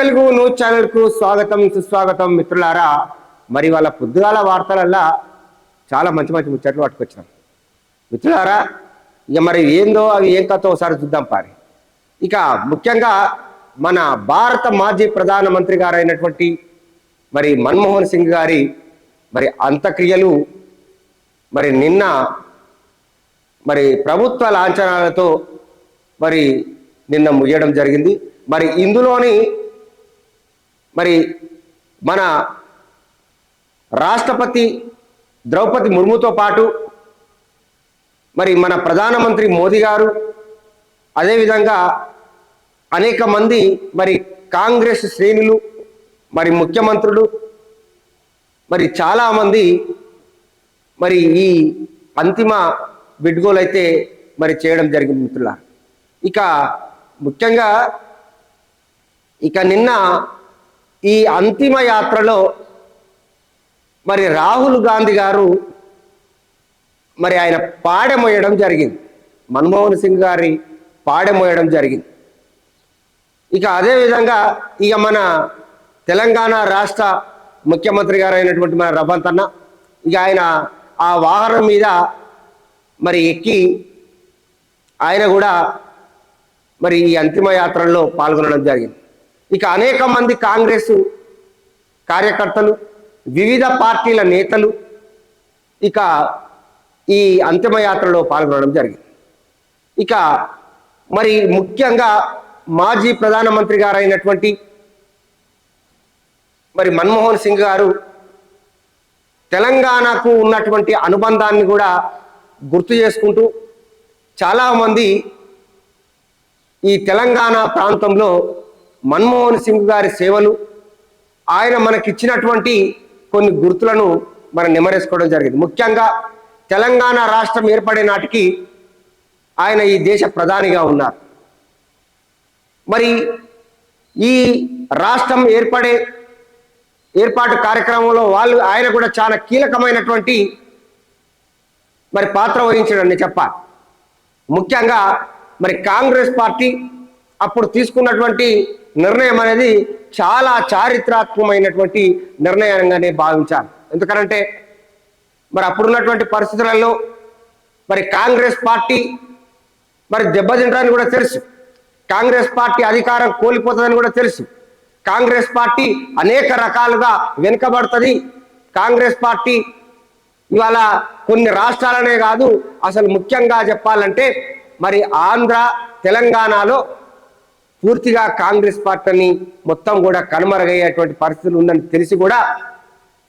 Telugu news ఛానల్కు స్వాగతం సుస్వాగతం మిత్రులారా. మరి వాళ్ళ పొద్దుగాల వార్తలల్లా చాలా మంచి మంచి ముచ్చట్లు పట్టుకొచ్చినాం. మిత్రులారా ఇక మరి ఏందో అవి ఏం కథ ఒకసారి చూద్దాం పారి. ఇక ముఖ్యంగా మన భారత మాజీ ప్రధానమంత్రి గారైనటువంటి మరి మన్మోహన్ సింగ్ గారి మరి అంత్యక్రియలు మరి నిన్న మరి ప్రభుత్వ లాంఛనాలతో మరి నిన్న ముగియడం జరిగింది. మరి ఇందులోని మరి మన రాష్ట్రపతి ద్రౌపది ముర్ముతో పాటు మరి మన ప్రధానమంత్రి మోదీ గారు అదేవిధంగా అనేక మంది మరి కాంగ్రెస్ శ్రేణులు మరి ముఖ్యమంత్రులు మరి చాలామంది మరి ఈ అంతిమ బిడ్గోలు అయితే మరి చేయడం జరిగింది మిత్రుల ఇక ముఖ్యంగా ఇక నిన్న ఈ అంతిమ యాత్రలో మరి రాహుల్ గాంధీ గారు మరి ఆయన పాడెమోయడం జరిగింది. మన్మోహన్ సింగ్ గారి పాడెమోయడం జరిగింది. ఇక అదేవిధంగా ఇక మన తెలంగాణ రాష్ట్ర ముఖ్యమంత్రి గారు అయినటువంటి మన రవంత్ అన్న ఇక ఆయన ఆ వాహనం మీద మరి ఎక్కి ఆయన కూడా మరి ఈ అంతిమ యాత్రలో పాల్గొనడం జరిగింది. ఇక అనేక మంది కాంగ్రెస్ కార్యకర్తలు వివిధ పార్టీల నేతలు ఇక ఈ అంతిమయాత్రలో పాల్గొనడం జరిగింది. ఇక మరి ముఖ్యంగా మాజీ ప్రధానమంత్రి గారైనటువంటి మరి మన్మోహన్ సింగ్ గారు తెలంగాణకు ఉన్నటువంటి అనుబంధాన్ని కూడా గుర్తు చేసుకుంటూ చాలామంది ఈ తెలంగాణ ప్రాంతంలో మన్మోహన్ సింగ్ గారి సేవలు ఆయన మనకిచ్చినటువంటి కొన్ని గుర్తులను మనం నెమరేసుకోవడం జరిగింది. ముఖ్యంగా తెలంగాణ రాష్ట్రం ఏర్పడే నాటికి ఆయన ఈ దేశ ప్రధానిగా ఉన్నారు. మరి ఈ రాష్ట్రం ఏర్పడే ఏర్పాటు కార్యక్రమంలో వాళ్ళు ఆయన కూడా చాలా కీలకమైనటువంటి మరి పాత్ర వహించడని చెప్పాలి ముఖ్యంగా మరి కాంగ్రెస్ పార్టీ అప్పుడు తీసుకున్నటువంటి నిర్ణయం అనేది చాలా చారిత్రాత్మకమైనటువంటి నిర్ణయంగానే భావించాలి. ఎందుకనంటే మరి అప్పుడున్నటువంటి పరిస్థితులలో మరి కాంగ్రెస్ పార్టీ మరి దెబ్బతింటారని కూడా తెలుసు. కాంగ్రెస్ పార్టీ అధికారం కోల్పోతుందని కూడా తెలుసు. కాంగ్రెస్ పార్టీ అనేక రకాలుగా వెనుకబడుతుంది. కాంగ్రెస్ పార్టీ ఇవాళ కొన్ని రాష్ట్రాలనే కాదు అసలు ముఖ్యంగా చెప్పాలంటే మరి ఆంధ్ర తెలంగాణలో పూర్తిగా కాంగ్రెస్ పార్టీని మొత్తం కూడా కనుమరుగయ్యేటువంటి పరిస్థితులు ఉందని తెలిసి కూడా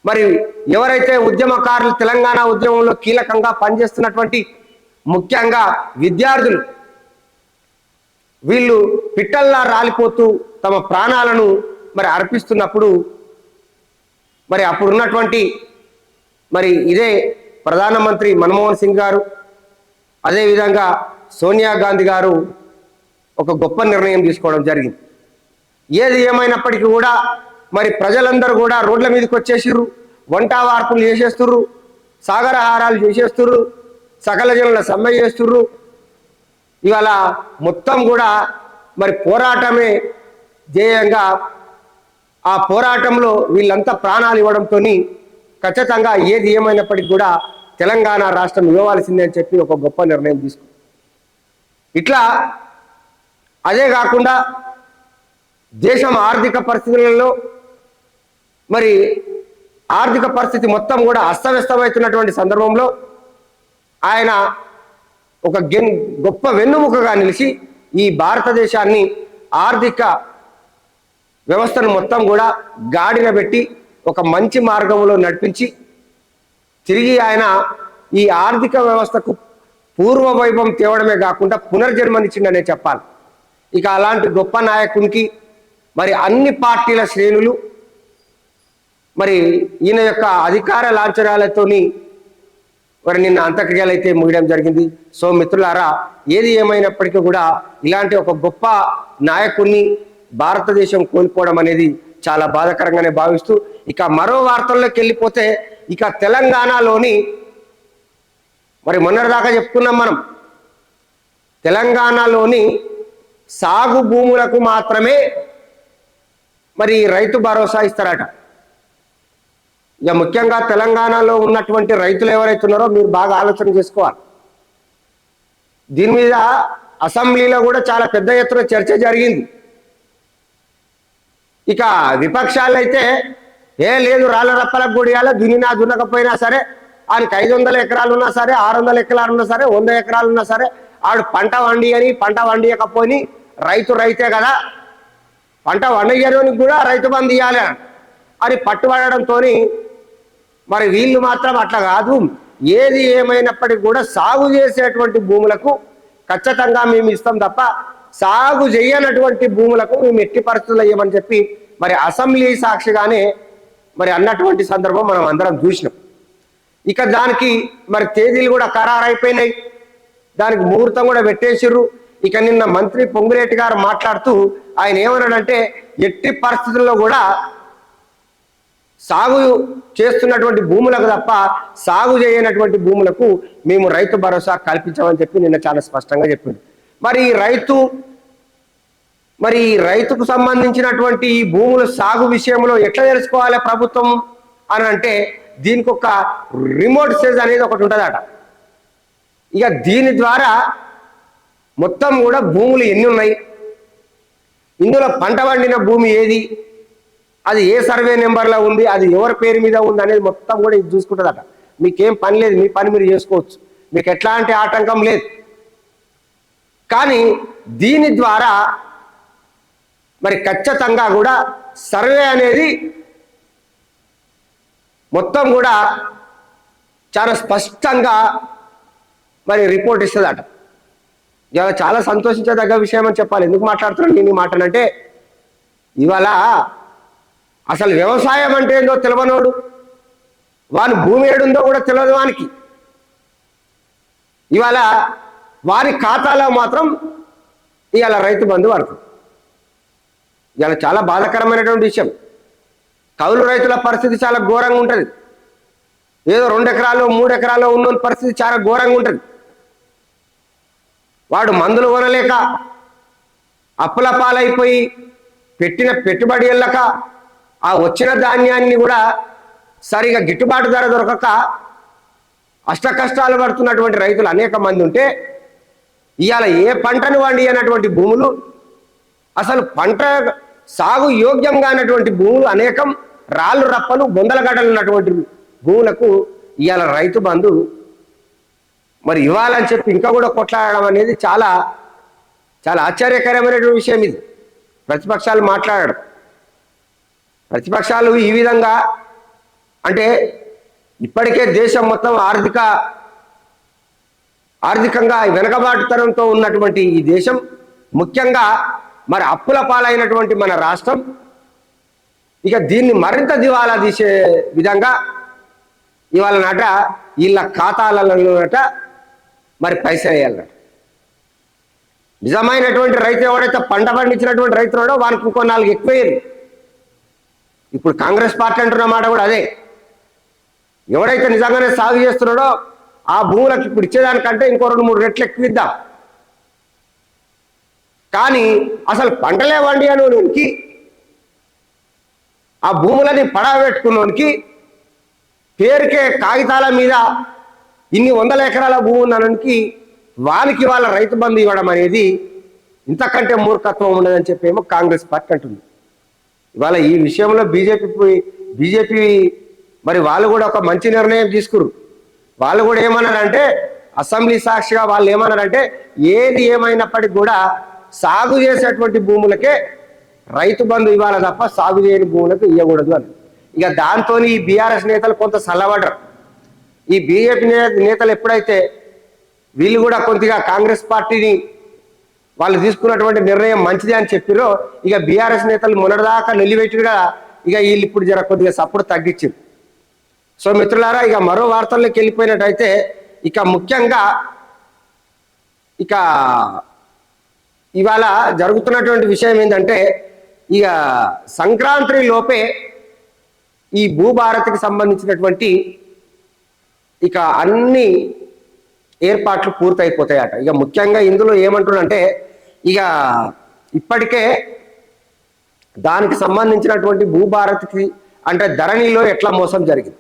మరి ఎవరైతే ఉద్యమకారులు తెలంగాణ ఉద్యమంలో కీలకంగా పనిచేస్తున్నటువంటి ముఖ్యంగా విద్యార్థులు వీళ్ళు పిట్టల్లా రాలిపోతూ తమ ప్రాణాలను మరి అర్పిస్తున్నప్పుడు మరి అప్పుడున్నటువంటి మరి ఇదే ప్రధానమంత్రి మన్మోహన్ సింగ్ గారు అదేవిధంగా సోనియా గాంధీ గారు ఒక గొప్ప నిర్ణయం తీసుకోవడం జరిగింది. ఏది ఏమైనప్పటికీ కూడా మరి ప్రజలందరూ కూడా రోడ్ల మీదకి వచ్చేసిర్రు వంట వార్పులు చేసేస్తుర్రు సాగరహారాలు చేసేస్తుర్రు సకల జనుల సమ్మె చేస్తుర్రు. ఇవాళ మొత్తం కూడా మరి పోరాటమే ధ్యేయంగా ఆ పోరాటంలో వీళ్ళంతా ప్రాణాలు ఇవ్వడంతో ఖచ్చితంగా ఏది ఏమైనప్పటికీ కూడా తెలంగాణ రాష్ట్రం ఇవ్వవలసిందే అని చెప్పి ఒక గొప్ప నిర్ణయం తీసుకుంది ఇట్లా అదే కాకుండా దేశం ఆర్థిక పరిస్థితులలో మరి ఆర్థిక పరిస్థితి మొత్తం కూడా అస్తవ్యస్తమవుతున్నటువంటి సందర్భంలో ఆయన ఒక గెన్ గొప్ప వెన్నుముకగా నిలిచి ఈ భారతదేశాన్ని ఆర్థిక వ్యవస్థను మొత్తం కూడా గాడిన పెట్టి ఒక మంచి మార్గంలో నడిపించి తిరిగి ఆయన ఈ ఆర్థిక వ్యవస్థకు పూర్వ వైభవం తేవడమే కాకుండా పునర్జన్మనిచ్చిండనే చెప్పాలి. ఇక అలాంటి గొప్ప నాయకునికి మరి అన్ని పార్టీల శ్రేణులు మరి ఈయన యొక్క అధికార లాంఛనాలతోని మరి నిన్న అంత్యక్రియలు అయితే ముగియడం జరిగింది. సో మిత్రులారా ఏది ఏమైనప్పటికీ కూడా ఇలాంటి ఒక గొప్ప నాయకుడిని భారతదేశం కోల్పోవడం అనేది చాలా బాధాకరంగానే భావిస్తూ ఇక మరో వార్తల్లోకి వెళ్ళిపోతే ఇక తెలంగాణలోని మరి మొన్నటిదాకా చెప్పుకున్నాం మనం తెలంగాణలోని సాగు భూములకు మాత్రమే మరి రైతు భరోసా ఇస్తారట. ఇక ముఖ్యంగా తెలంగాణలో ఉన్నటువంటి రైతులు ఎవరైతే ఉన్నారో మీరు బాగా ఆలోచన చేసుకోవాలి. దీని మీద అసెంబ్లీలో కూడా చాలా పెద్ద ఎత్తున చర్చ జరిగింది. ఇక విపక్షాలు అయితే ఏ లేదు రాళ్ళ రప్పలకు గుడియాలో దున్నినా దున్నకపోయినా సరే ఆయనకి ఐదు వందల ఎకరాలు ఉన్నా సరే ఆరు వందల ఎకరాలు ఉన్నా సరే వంద ఎకరాలు ఉన్నా సరే ఆడు పంట వండి అని పంట వండియకపోని రైతు రైతే కదా. పంట వండయ్యడానికి కూడా రైతు బంధు ఇవ్వాలి అని. పట్టుబడడంతో మరి వీళ్ళు మాత్రం అట్లా కాదు. ఏది ఏమైనప్పటికీ కూడా సాగు చేసేటువంటి భూములకు ఖచ్చితంగా మేము ఇస్తాం తప్ప సాగు చేయనటువంటి భూములకు మేము ఎట్టి పరిస్థితులు ఇవ్వమని చెప్పి మరి అసెంబ్లీ సాక్షిగానే మరి అన్నటువంటి సందర్భం మనం అందరం చూసినాం. ఇక దానికి మరి తేదీలు కూడా ఖరారైపోయినాయి. దానికి ముహూర్తం కూడా పెట్టేసిర్రు. ఇక నిన్న మంత్రి పొంగులేటి గారు మాట్లాడుతూ ఆయన ఏమన్నాడంటే ఎట్టి పరిస్థితుల్లో కూడా సాగు చేస్తున్నటువంటి భూములకు తప్ప సాగు చేయనటువంటి భూములకు మేము రైతు భరోసా కల్పించామని చెప్పి నిన్న చాలా స్పష్టంగా చెప్పింది మరి రైతు మరి రైతుకు సంబంధించినటువంటి ఈ భూముల సాగు విషయంలో ఎట్లా తెలుసుకోవాలి ప్రభుత్వం అని అంటే దీనికి ఒక రిమోట్ సేజ్ అనేది ఒకటి ఉంటుందట. ఇక దీని ద్వారా మొత్తం కూడా భూములు ఎన్ని ఉన్నాయి? ఇందులో పంట పండిన భూమి ఏది? అది ఏ సర్వే నెంబర్లో ఉంది? అది ఎవరి పేరు మీద ఉంది అనేది మొత్తం కూడా ఇది చూసుకుంటుందట. మీకేం పని లేదు మీ పని మీరు చేసుకోవచ్చు. మీకు ఎట్లాంటి ఆటంకం లేదు. కానీ దీని ద్వారా మరి ఖచ్చితంగా కూడా సర్వే అనేది మొత్తం కూడా చాలా స్పష్టంగా మరి రిపోర్ట్ ఇస్తుందట. చాలా సంతోషించదగ్గ విషయం అని చెప్పాలి. ఎందుకు మాట్లాడుతున్నాను నేను ఈ మాటనంటే ఇవాళ అసలు వ్యవసాయం అంటే ఏందో తెలియనోడు వాని భూమి ఏడుందో కూడా తెలియదు వానికి. ఇవాళ వారి ఖాతాలో మాత్రం ఇవాళ రైతు బంధు పడుతుంది ఇవాళ చాలా బాధాకరమైనటువంటి విషయం. కౌలు రైతుల పరిస్థితి చాలా ఘోరంగా ఉంటుంది. ఏదో రెండు ఎకరాలు మూడు ఎకరాలు ఉన్న పరిస్థితి చాలా ఘోరంగా ఉంటుంది. వాడు మందులు కొనలేక అప్పుల పాలైపోయి పెట్టిన పెట్టుబడి వెళ్ళక ఆ వచ్చిన ధాన్యాన్ని కూడా సరిగా గిట్టుబాటు ధర దొరకక అష్ట కష్టాలు పడుతున్నటువంటి రైతులు అనేక మంది ఉంటే ఇవాళ ఏ పంటను వండి అన్నటువంటి భూములు? అసలు పంట సాగు యోగ్యంగా అన్నటువంటి భూములు అనేకం రాళ్ళు రప్పలు బొందలగడలు ఉన్నటువంటి భూములకు ఇవాళ రైతు బంధు మరి ఇవ్వాలని చెప్పి ఇంకా కూడా కొట్లాడడం అనేది చాలా చాలా ఆశ్చర్యకరమైనటువంటి విషయం ఇది. ప్రతిపక్షాలు మాట్లాడడం. ప్రతిపక్షాలు ఈ విధంగా అంటే ఇప్పటికే దేశం మొత్తం ఆర్థిక ఆర్థికంగా వెనకబాటుతనంతో ఉన్నటువంటి ఈ దేశం ముఖ్యంగా మరి అప్పుల పాలైనటువంటి మన రాష్ట్రం ఇక దీన్ని మరింత దివాలా తీసే విధంగా ఇవాళ నాట వీళ్ళ ఖాతాలలోనట మరి పైసా వేయాలన్నాడు నిజమైనటువంటి రైతు ఎవడైతే పంట పండించినటువంటి రైతుడో వానికి ఇంకో నాలుగు ఎక్కువయ్యారు ఇప్పుడు కాంగ్రెస్ పార్టీ అంటున్న మాట కూడా అదే. ఎవడైతే నిజంగానే సాగు చేస్తున్నాడో ఆ భూములకు ఇప్పుడు ఇచ్చేదానికంటే ఇంకో రెండు మూడు రెట్లు ఎక్కువ ఇద్దాం. కానీ అసలు పంటలే వండి ఆ భూములని పడబెట్టుకున్నోనికి పేరుకే కాగితాల మీద ఇన్ని వందల ఎకరాల భూమి ఉన్ననికి వానికి వాళ్ళ రైతు బంధు ఇవ్వడం అనేది ఇంతకంటే మూర్ఖత్వం ఉండదని చెప్పేమో కాంగ్రెస్ పార్టీ అంటుంది. ఇవాళ ఈ విషయంలో బీజేపీ బీజేపీ మరి వాళ్ళు కూడా ఒక మంచి నిర్ణయం తీసుకురు. వాళ్ళు కూడా ఏమన్నారంటే అసెంబ్లీ సాక్షిగా వాళ్ళు ఏమన్నారంటే ఏది ఏమైనప్పటికీ కూడా సాగు చేసేటువంటి భూములకే రైతు బంధు ఇవ్వాలి తప్ప సాగు చేయని భూములకు ఇవ్వకూడదు అని. ఇక దాంతో ఈ బీఆర్ఎస్ నేతలు కొంత సల్లబడరు ఈ బీజేపీ నేతలు ఎప్పుడైతే వీళ్ళు కూడా కొద్దిగా కాంగ్రెస్ పార్టీని వాళ్ళు తీసుకున్నటువంటి నిర్ణయం మంచిదే అని చెప్పిరో ఇక బీఆర్ఎస్ నేతలు మొన్నటిదాకా నిలిపెట్టుగా ఇక వీళ్ళు ఇప్పుడు జర కొద్దిగా సప్పుడు తగ్గించింది సో మిత్రులారా ఇక మరో వార్తల్లోకి వెళ్ళిపోయినట్టయితే ఇక ముఖ్యంగా ఇక ఇవాళ జరుగుతున్నటువంటి విషయం ఏంటంటే ఇక సంక్రాంతి లోపే ఈ భూభారత్కి సంబంధించినటువంటి ఇక అన్ని ఏర్పాట్లు పూర్తయిపోతాయట. ఇక ముఖ్యంగా ఇందులో ఏమంటుండంటే ఇక ఇప్పటికే దానికి సంబంధించినటువంటి భూభారత్కి అంటే ధరణిలో ఎట్లా మోసం జరిగింది.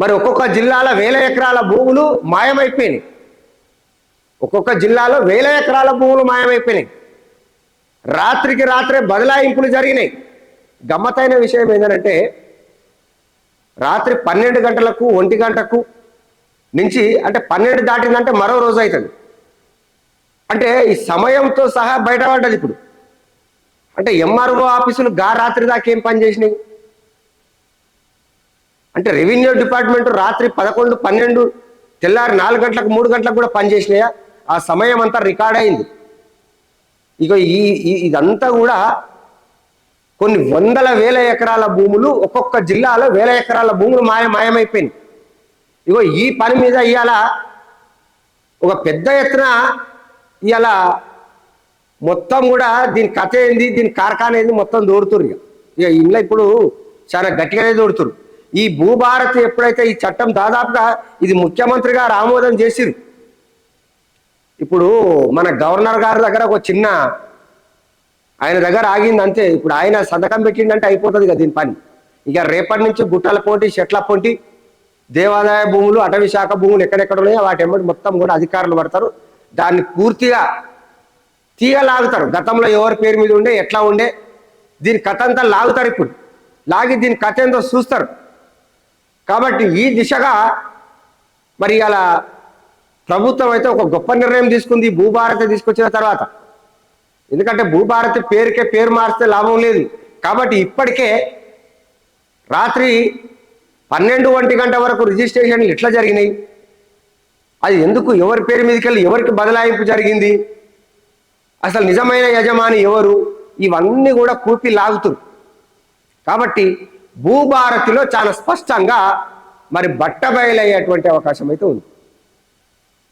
మరి ఒక్కొక్క జిల్లాల వేల ఎకరాల భూములు మాయమైపోయినాయి. ఒక్కొక్క జిల్లాలో వేల ఎకరాల భూములు మాయమైపోయినాయి. రాత్రికి రాత్రే బదలాయింపులు జరిగినాయి. గమ్మతైన విషయం ఏంటంటే రాత్రి పన్నెండు గంటలకు ఒంటి గంటకు నుంచి అంటే పన్నెండు దాటిందంటే మరో రోజు అవుతుంది అంటే ఈ సమయంతో సహా బయటపడ్డది ఇప్పుడు. అంటే ఎంఆర్ఓ ఆఫీసులు గా రాత్రి దాకా ఏం పని చేసినాయి? అంటే రెవెన్యూ డిపార్ట్మెంట్ రాత్రి పదకొండు పన్నెండు తెల్లారి నాలుగు గంటలకు మూడు గంటలకు కూడా పనిచేసినాయా ఆ సమయం అంతా రికార్డ్ అయింది. ఇక ఈ ఈ- ఇదంతా కూడా కొన్ని వందల వేల ఎకరాల భూములు ఒక్కొక్క జిల్లాలో వేల ఎకరాల భూములు మాయ మాయమైపోయినాయి. ఇగో ఈ పని మీద ఇవాళ ఒక పెద్ద ఎత్తున ఇవాళ మొత్తం కూడా దీని కథ ఏంది దీని కార్ఖాన ఏంది మొత్తం దోడుతురు ఇక ఇక ఇంట్లో ఇప్పుడు చాలా గట్టిగానే దోడుతురు ఈ భూభారత్ ఎప్పుడైతే ఈ చట్టం దాదాపుగా ఇది ముఖ్యమంత్రిగా ఆమోదం చేసిరు ఇప్పుడు మన గవర్నర్ గారి దగ్గర ఒక చిన్న ఆయన దగ్గర ఆగింది అంతే ఇప్పుడు ఆయన సంతకం పెట్టిండంటే అయిపోతుంది కదా దీని పని. ఇక రేపటి నుంచి గుట్టల పోటీ చెట్ల పోటీ దేవాదాయ భూములు అటవీ శాఖ భూములు ఎక్కడెక్కడ ఉన్నాయో వాటి ఎమ్మటి మొత్తం కూడా అధికారులు పడతారు. దాన్ని పూర్తిగా తీయలాగుతారు గతంలో ఎవరి పేరు మీద ఉండే ఎట్లా ఉండే దీని కథ అంతా లాగుతారు ఇప్పుడు. లాగి దీని కథ ఏందో చూస్తారు. కాబట్టి ఈ దిశగా మరి అలా ప్రభుత్వం అయితే ఒక గొప్ప నిర్ణయం తీసుకుంది. భూభారత తీసుకొచ్చిన తర్వాత ఎందుకంటే భూభారతి పేరుకే పేరు మారిస్తే లాభం లేదు. కాబట్టి ఇప్పటికే రాత్రి పన్నెండు ఒంటి గంట వరకు రిజిస్ట్రేషన్లు ఇట్లా జరిగినాయి? అది ఎందుకు ఎవరి పేరు మీదకి వెళ్ళి ఎవరికి బదలాయింపు జరిగింది? అసలు నిజమైన యజమాని ఎవరు? ఇవన్నీ కూడా కూపి లాగుతుంది. కాబట్టి భూభారతిలో చాలా స్పష్టంగా మరి బట్టబయలయ్యేటువంటి అవకాశం అయితే ఉంది.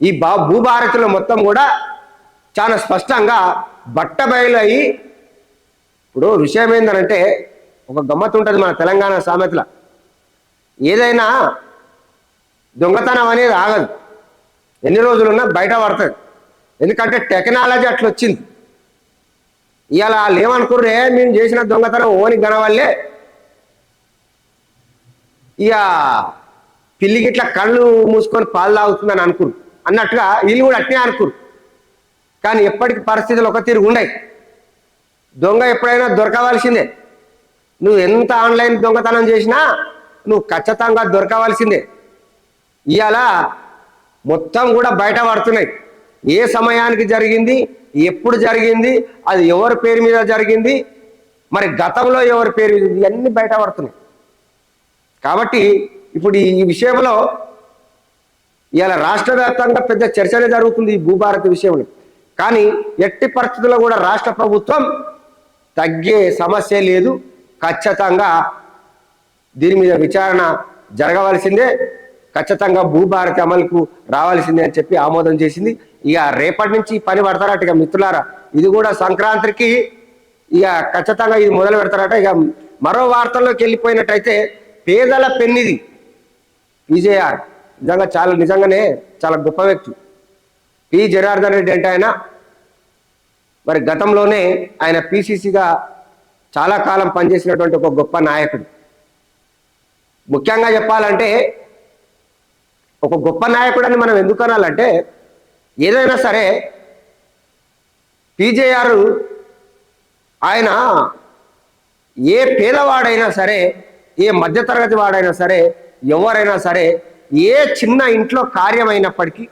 ఈ భూభారతిలో మొత్తం కూడా చాలా స్పష్టంగా బట్టబయలు అయ్యి ఇప్పుడు విషయం ఏంటంటే ఒక గమ్మత్ ఉంటుంది మన తెలంగాణ సామెతల. ఏదైనా దొంగతనం అనేది ఆగదు. ఎన్ని రోజులున్నా బయట పడుతుంది. ఎందుకంటే టెక్నాలజీ అట్లా వచ్చింది ఇవాళ వాళ్ళు ఏమనుకుర్రే మేము చేసిన దొంగతనం ఓని గనవల్లే ఇక పిల్లికి ఇట్లా కళ్ళు మూసుకొని పాలు తాగుతుందని అనుకురు అన్నట్టుగా వీళ్ళు కూడా అట్నే అనుకురు కానీ ఎప్పటికి పరిస్థితులు ఒక తీరు ఉండయి. దొంగ ఎప్పుడైనా దొరకవలసిందే. నువ్వు ఎంత ఆన్లైన్ దొంగతనం చేసినా నువ్వు ఖచ్చితంగా దొరకవలసిందే. ఇవాళ మొత్తం కూడా బయట పడుతున్నాయి. ఏ సమయానికి జరిగింది ఎప్పుడు జరిగింది అది ఎవరి పేరు మీద జరిగింది మరి గతంలో ఎవరి పేరు మీద ఇవన్నీ బయట పడుతున్నాయి. కాబట్టి ఇప్పుడు ఈ విషయంలో ఇవాళ రాష్ట్ర వ్యాప్తంగా పెద్ద చర్చనే జరుగుతుంది ఈ భూభారతి విషయంలో. కానీ ఎట్టి పరిస్థితుల్లో కూడా రాష్ట్ర ప్రభుత్వం తగ్గే సమస్య లేదు. ఖచ్చితంగా దీని మీద విచారణ జరగవలసిందే. ఖచ్చితంగా భూభారతి అమలుకు రావాల్సిందే అని చెప్పి ఆమోదం చేసింది. ఇక రేపటి నుంచి పని పడతారట ఇక మిత్రులారా. ఇది కూడా సంక్రాంతికి ఇక ఖచ్చితంగా ఇది మొదలు పెడతారట. ఇక మరో వార్తల్లోకి వెళ్ళిపోయినట్టయితే పేదల పెన్నిది విజయ నిజంగా చాలా నిజంగానే చాలా గొప్ప వ్యక్తి. పి జనార్దన్ రెడ్డి అంటే ఆయన మరి గతంలోనే ఆయన పిసిసిగా చాలా కాలం పనిచేసినటువంటి ఒక గొప్ప నాయకుడు. ముఖ్యంగా చెప్పాలంటే ఒక గొప్ప నాయకుడని మనం ఎందుకు అనాలంటే ఏదైనా సరే పీజేఆర్ ఆయన ఏ పేదవాడైనా సరే ఏ మధ్యతరగతి వాడైనా సరే ఎవరైనా సరే ఏ చిన్న ఇంట్లో కార్యమైనప్పటికీ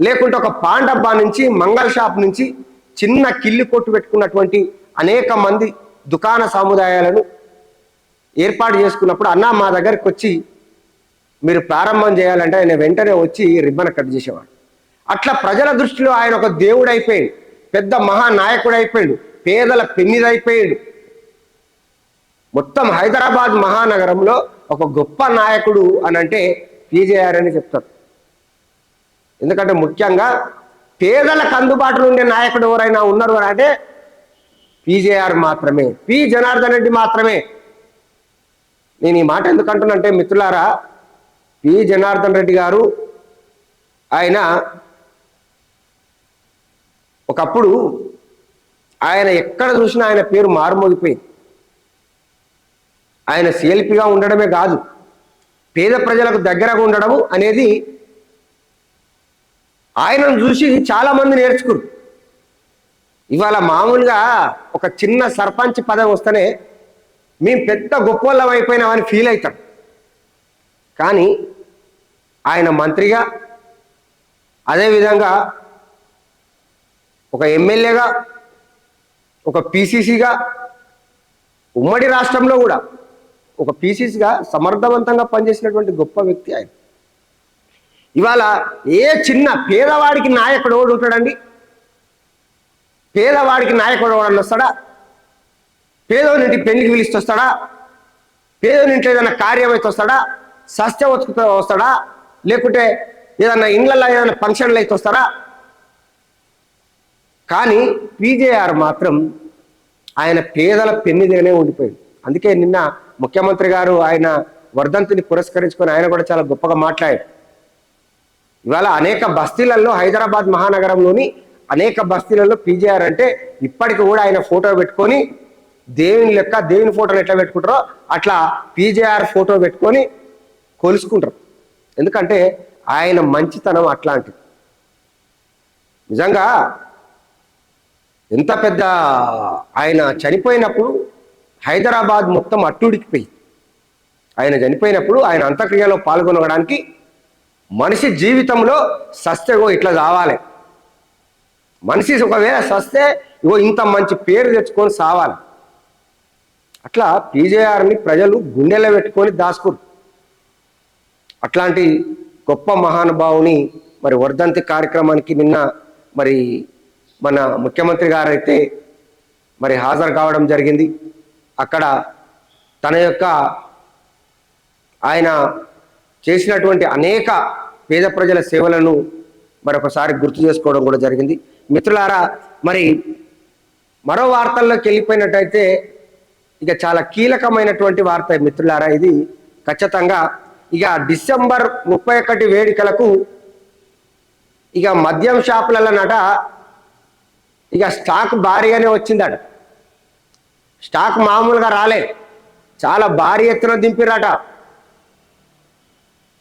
లేకుంటే ఒక పాన్ డబ్బా నుంచి మంగళ షాప్ నుంచి చిన్న కిల్లి కొట్టు పెట్టుకున్నటువంటి అనేక మంది దుకాణ సముదాయాలను ఏర్పాటు చేసుకున్నప్పుడు అన్న మా దగ్గరికి వచ్చి మీరు ప్రారంభం చేయాలంటే ఆయన వెంటనే వచ్చి రిబ్బన్ కట్ చేసేవాడు. అట్లా ప్రజల దృష్టిలో ఆయన ఒక దేవుడు అయిపోయాడు పెద్ద మహానాయకుడు అయిపోయాడు పేదల పెన్నిదైపోయాడు. మొత్తం హైదరాబాద్ మహానగరంలో ఒక గొప్ప నాయకుడు అని అంటే పీజేఆర్ అని చెప్తారు. ఎందుకంటే ముఖ్యంగా పేదలకు అందుబాటులో ఉండే నాయకుడు ఎవరైనా ఉన్నారు అని అంటే పీజేఆర్ మాత్రమే. పి జనార్దన్ రెడ్డి మాత్రమే. నేను ఈ మాట ఎందుకు అంటున్నానంటే మిత్రులారా పి జనార్దన్ రెడ్డి గారు ఆయన ఒకప్పుడు ఆయన ఎక్కడ చూసినా ఆయన పేరు మారుమోగిపోయింది. ఆయన సిఎల్పిగా ఉండడమే కాదు పేద ప్రజలకు దగ్గరగా ఉండడము అనేది ఆయనను చూసి చాలా మంది నేర్చుకురు. ఇవాళ మామూలుగా ఒక చిన్న సర్పంచ్ పదవి వస్తేనే మేము పెద్ద గొప్పవాళ్ళం అయిపోయినామని ఫీల్ అవుతాం కానీ ఆయన మంత్రిగా అదేవిధంగా ఒక ఎమ్మెల్యేగా ఒక పీసీసీగా ఉమ్మడి రాష్ట్రంలో కూడా ఒక పీసీసీగా సమర్థవంతంగా పనిచేసినటువంటి గొప్ప వ్యక్తి ఆయన. ఇవాళ ఏ చిన్న పేదవాడికి నాయకుడు ఎవడు ఉంటాడండి? పేదవాడికి నాయకుడు ఎవడన్నా వస్తాడా? పేదోనింటి పెళ్ళికి పిలిచి వస్తాడా? పేదోనింట్లో ఏదైనా కార్యం అయితే వస్తాడా? సస్య వచ్చుకు వస్తాడా? లేకుంటే ఏదన్నా ఇండ్లలో ఏదైనా ఫంక్షన్లు అయితే వస్తాడా కానీ పీజేఆర్ మాత్రం ఆయన పేదల పెన్నిదిగానే ఉండిపోయింది. అందుకే నిన్న ముఖ్యమంత్రి గారు ఆయన వర్ధంతిని పురస్కరించుకొని ఆయన కూడా చాలా గొప్పగా మాట్లాడారు. ఇవాళ అనేక బస్తీలలో హైదరాబాద్ మహానగరంలోని అనేక బస్తీలలో పీజేఆర్ అంటే ఇప్పటికి కూడా ఆయన ఫోటో పెట్టుకొని దేవుని లెక్క దేవుని ఫోటోలు ఎట్లా పెట్టుకుంటారో అట్లా పీజేఆర్ ఫోటో పెట్టుకొని కొలుసుకుంటారు. ఎందుకంటే ఆయన మంచితనం అట్లాంటిది. నిజంగా ఎంత పెద్ద ఆయన చనిపోయినప్పుడు హైదరాబాద్ మొత్తం అట్టుడికిపోయి. ఆయన చనిపోయినప్పుడు ఆయన అంత్యక్రియలో పాల్గొనడానికి మనిషి జీవితంలో సస్తేగో ఇట్లా కావాలి మనిషి ఒకవేళ సస్తే ఇగో ఇంత మంచి పేరు తెచ్చుకొని సావాలి. అట్లా పీజేఆర్ని ప్రజలు గుండెలో పెట్టుకొని దాచుకోరు. అట్లాంటి గొప్ప మహానుభావుని మరి వర్ధంతి కార్యక్రమానికి నిన్న మరి మన ముఖ్యమంత్రి గారైతే మరి హాజరు కావడం జరిగింది. అక్కడ తన యొక్క ఆయన చేసినటువంటి అనేక పేద ప్రజల సేవలను మరొకసారి గుర్తు చేసుకోవడం కూడా జరిగింది. మిత్రులారా మరి మరో వార్తల్లోకి వెళ్ళిపోయినట్టయితే ఇక చాలా కీలకమైనటువంటి వార్త మిత్రులారా ఇది. ఖచ్చితంగా ఇక డిసెంబర్ ముప్పై ఒకటి వేడుకలకు ఇక మద్యం షాపులలోనట ఇక స్టాక్ భారీగానే వచ్చిందట. స్టాక్ మామూలుగా రాలే. చాలా భారీ ఎత్తున దింపిరట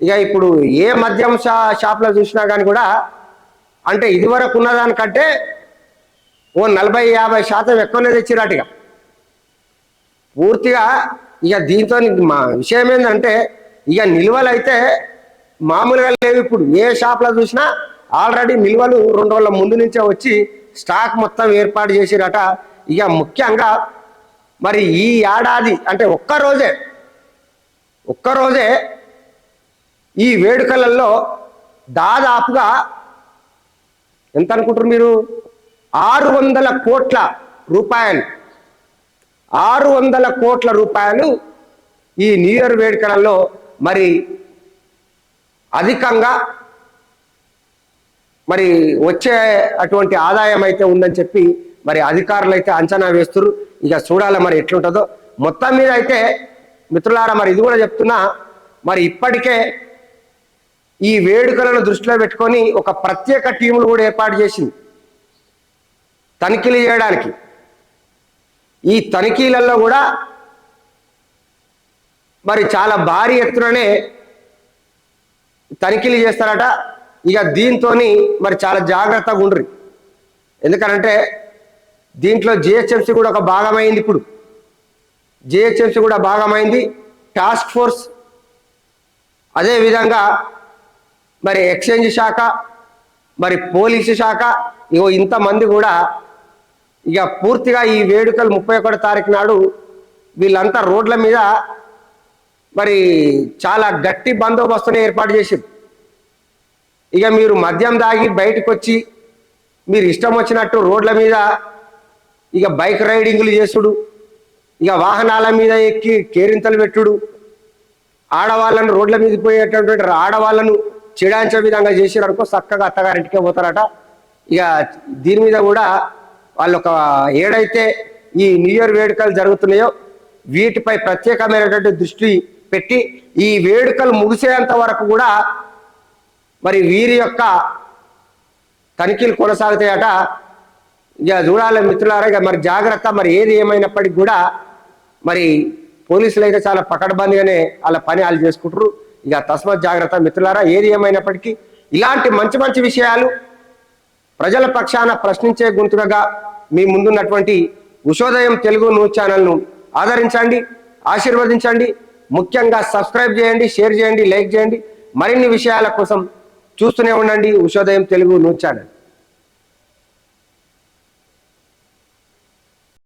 ఇక ఇప్పుడు ఏ మద్యం షా షాప్లో చూసినా కానీ కూడా అంటే ఇదివరకు ఉన్నదానికంటే ఓ నలభై యాభై శాతం ఎక్కువనే తెచ్చిరట ఇక. పూర్తిగా ఇక దీంతో మా విషయం ఏంటంటే ఇక నిల్వలు అయితే మామూలుగా లేవు ఇప్పుడు. ఏ షాప్లో చూసినా ఆల్రెడీ నిల్వలు రెండు రోజుల ముందు నుంచే వచ్చి స్టాక్ మొత్తం ఏర్పాటు చేసిరట. ఇక ముఖ్యంగా మరి ఈ ఏడాది అంటే ఒక్క రోజే ఒక్క రోజే ఈ వేడుకలలో దాదాపుగా ఎంత అనుకుంటారు మీరు? ఆరు వందల కోట్ల రూపాయలు. ఆరు వందల కోట్ల రూపాయలు ఈ న్యూ ఇయర్ వేడుకలలో మరి అధికంగా మరి వచ్చే అటువంటి ఆదాయం అయితే ఉందని చెప్పి మరి అధికారులు అయితే అంచనా వేస్తారు. ఇక చూడాలి మరి ఎట్లుంటుందో. మొత్తం మీద అయితే మిత్రులారా మరి ఇది కూడా చెప్తున్నా మరి ఇప్పటికే ఈ వేడుకలను దృష్టిలో పెట్టుకొని ఒక ప్రత్యేక టీములు కూడా ఏర్పాటు చేసింది. తనిఖీలు చేయడానికి. ఈ తనిఖీలలో కూడా మరి చాలా భారీ ఎత్తుననే తనిఖీలు చేస్తారట. ఇక దీంతో మరి చాలా జాగ్రత్తగా ఉండ్రి. ఎందుకనంటే దీంట్లో జిహెచ్ఎంసీ కూడా ఒక భాగమైంది ఇప్పుడు. జిహెచ్ఎంసీ కూడా భాగమైంది. టాస్క్ ఫోర్స్ అదేవిధంగా మరి ఎక్స్చేంజ్ శాఖ మరి పోలీసు శాఖ ఇగో ఇంతమంది కూడా ఇక పూర్తిగా ఈ వేడుకలు ముప్పై ఒకటో తారీఖు నాడు వీళ్ళంతా రోడ్ల మీద మరి చాలా గట్టి బందోబస్తుని ఏర్పాటు చేసింది. ఇక మీరు మద్యం దాగి బయటకు వచ్చి మీరు ఇష్టం వచ్చినట్టు రోడ్ల మీద ఇక బైక్ రైడింగ్లు చేసుడు ఇక వాహనాల మీద ఎక్కి కేరింతలు పెట్టుడు ఆడవాళ్ళను రోడ్ల మీద పోయేటటువంటి ఆడవాళ్ళను చిడాంచే విధంగా చేసారు అనుకో చక్కగా అత్తగారింటికే పోతారట. ఇక దీని మీద కూడా వాళ్ళు ఒక ఏడైతే ఈ న్యూ ఇయర్ వేడుకలు జరుగుతున్నాయో వీటిపై ప్రత్యేకమైనటువంటి దృష్టి పెట్టి ఈ వేడుకలు ముగిసేంత వరకు కూడా మరి వీరి యొక్క తనిఖీలు కొనసాగుతాయట. ఇక చూడాలి మిత్రులారా ఇక మరి జాగ్రత్త మరి ఏది ఏమైనప్పటికీ కూడా మరి పోలీసులు అయితే చాలా పకడ్బందీగానే వాళ్ళ పని వాళ్ళు చేసుకుంటారు ఇక తస్మత్ జాగ్రత్త మిత్రులారా ఏది ఏమైనప్పటికీ ఇలాంటి మంచి మంచి విషయాలు ప్రజల పక్షాన ప్రశ్నించే గుంతుకగా మీ ముందున్నటువంటి ఉషోదయం తెలుగు న్యూస్ ఛానల్ను ఆదరించండి ఆశీర్వదించండి ముఖ్యంగా సబ్స్క్రైబ్ చేయండి షేర్ చేయండి లైక్ చేయండి. మరిన్ని విషయాల కోసం చూస్తూనే ఉండండి ఉషోదయం తెలుగు న్యూస్ ఛానల్.